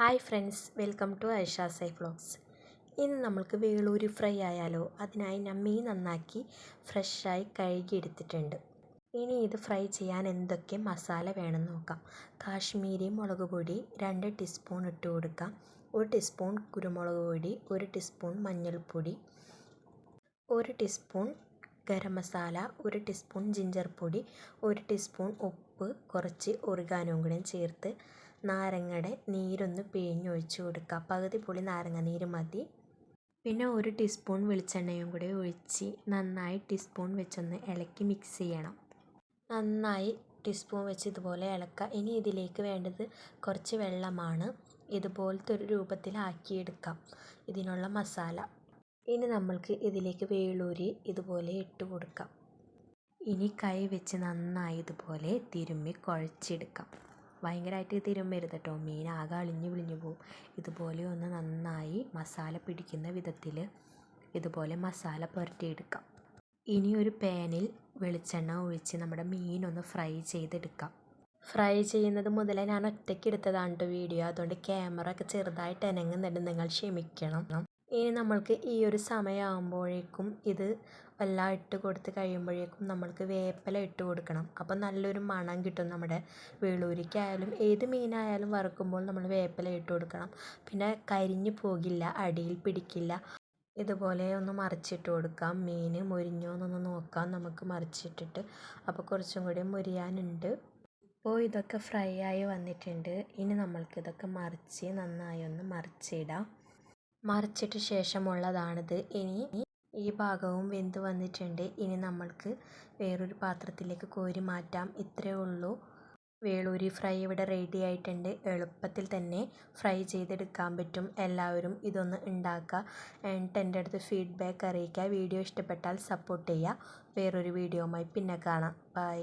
Hi friends welcome to Aisha psi vlogs ഇന്ന് നമ്മൾക്ക് വേളൂരി fry ആയാലോ അതിനായി ഞാൻ മീൻ നന്നാക്കി ഫ്രഷായി കഴുകി എടുത്തിട്ടുണ്ട് ഇനി ഇത് ഫ്രൈ ചെയ്യാൻ എന്തൊക്കെ മസാല വേണമെന്ന് നോക്കാം. കാശ്മീരി മുളക് പൊടി രണ്ട് ടീസ്പൂൺ ഇട്ട് കൊടുക്കാം. ഒരു ടീസ്പൂൺ കുരുമുളക് പൊടി ഒരു ടീസ്പൂൺ മഞ്ഞൾപ്പൊടി ഒരു ടീസ്പൂൺ ഗരം മസാല ഒരു ടീസ്പൂൺ ജിഞ്ചർ പൊടി ഒരു ടീസ്പൂൺ ഉപ്പ് കുറച്ച് ഒറിഗാനോ കൂടെ ചേർത്ത് നാരങ്ങയുടെ നീരൊന്ന് പിഴിഞ്ഞൊഴിച്ച് കൊടുക്കുക. പകുതി പുളി നാരങ്ങ നീര് മതി. പിന്നെ ഒരു ടീസ്പൂൺ വെളിച്ചെണ്ണയും കൂടി ഒഴിച്ച് നന്നായി ടീസ്പൂൺ വെച്ചൊന്ന് ഇളക്കി മിക്സ് ചെയ്യണം. നന്നായി ടീസ്പൂൺ വെച്ച് ഇതുപോലെ ഇളക്കുക. ഇനി ഇതിലേക്ക് വേണ്ടത് കുറച്ച് വെള്ളമാണ്. ഇതുപോലത്തെ ഒരു രൂപത്തിലാക്കിയെടുക്കാം ഇതിനുള്ള മസാല. ഇനി നമ്മൾക്ക് ഇതിലേക്ക് വേളൂരി ഇതുപോലെ ഇട്ട് കൊടുക്കാം. ഇനി കൈ വെച്ച് നന്നായി ഇതുപോലെ തിരുമ്മി കുഴച്ചെടുക്കാം. ഭയങ്കരമായിട്ട് തിരുമ്മരുത് കേട്ടോ മീൻ ആകെ അളിഞ്ഞു വിളിഞ്ഞു പോവും. ഇതുപോലെ ഒന്ന് നന്നായി മസാല പിടിക്കുന്ന വിധത്തിൽ ഇതുപോലെ മസാല പുരട്ടിയെടുക്കാം. ഇനി ഒരു പാനിൽ വെളിച്ചെണ്ണ ഒഴിച്ച് നമ്മുടെ മീനൊന്ന് ഫ്രൈ ചെയ്തെടുക്കാം. ഫ്രൈ ചെയ്യുന്നത് മുതലേ ഞാൻ ഒറ്റയ്ക്ക് എടുത്തതാണ് വീഡിയോ. അതുകൊണ്ട് ക്യാമറ ഒക്കെ ചെറുതായിട്ട് അനങ്ങുന്നുണ്ട്. നിങ്ങൾ ക്ഷമിക്കണം. ഇനി നമ്മൾക്ക് ഈ ഒരു സമയമാകുമ്പോഴേക്കും ഇത് എല്ലാം ഇട്ട് കൊടുത്ത് കഴിയുമ്പോഴേക്കും നമ്മൾക്ക് വേപ്പില ഇട്ട് കൊടുക്കണം. അപ്പം നല്ലൊരു മണം കിട്ടും നമ്മുടെ വേളൂരിക്കായാലും ഏത് മീനായാലും വറുക്കുമ്പോൾ നമ്മൾ വേപ്പില ഇട്ട് കൊടുക്കണം. പിന്നെ കരിഞ്ഞു പോകില്ല അടിയിൽ പിടിക്കില്ല. ഇതുപോലെ ഒന്ന് മറിച്ചിട്ട് കൊടുക്കാം. മീൻ മുരിഞ്ഞോ എന്നൊന്ന് നോക്കാം. നമുക്ക് മറിച്ചിട്ടിട്ട് അപ്പോൾ കുറച്ചും കൂടി മുരിയാനുണ്ട്. ഇപ്പോൾ ഇതൊക്കെ ഫ്രൈ ആയി വന്നിട്ടുണ്ട്. ഇനി നമ്മൾക്ക് ഇതൊക്കെ മറിച്ച് നന്നായി ഒന്ന് മറിച്ചിടാം. മറിച്ചിട്ട് ശേഷമുള്ളതാണിത്. ഇനി ഈ ഭാഗവും വെന്ത് വന്നിട്ടുണ്ട്. ഇനി നമ്മൾക്ക് വേറൊരു പാത്രത്തിലേക്ക് കോരി മാറ്റാം. ഇത്രയേ ഉള്ളൂ. വേളൂരി ഫ്രൈ ഇവിടെ റെഡി ആയിട്ടുണ്ട്. എളുപ്പത്തിൽ തന്നെ ഫ്രൈ ചെയ്തെടുക്കാൻ പറ്റും. എല്ലാവരും ഇതൊന്ന് ഉണ്ടാക്കുക. എന്നിട്ട് എന്റെ അടുത്ത് ഫീഡ്ബാക്ക് അറിയിക്കുക. വീഡിയോ ഇഷ്ടപ്പെട്ടാൽ സപ്പോർട്ട് ചെയ്യുക. വേറൊരു വീഡിയോയുമായി പിന്നെ കാണാം. ബൈ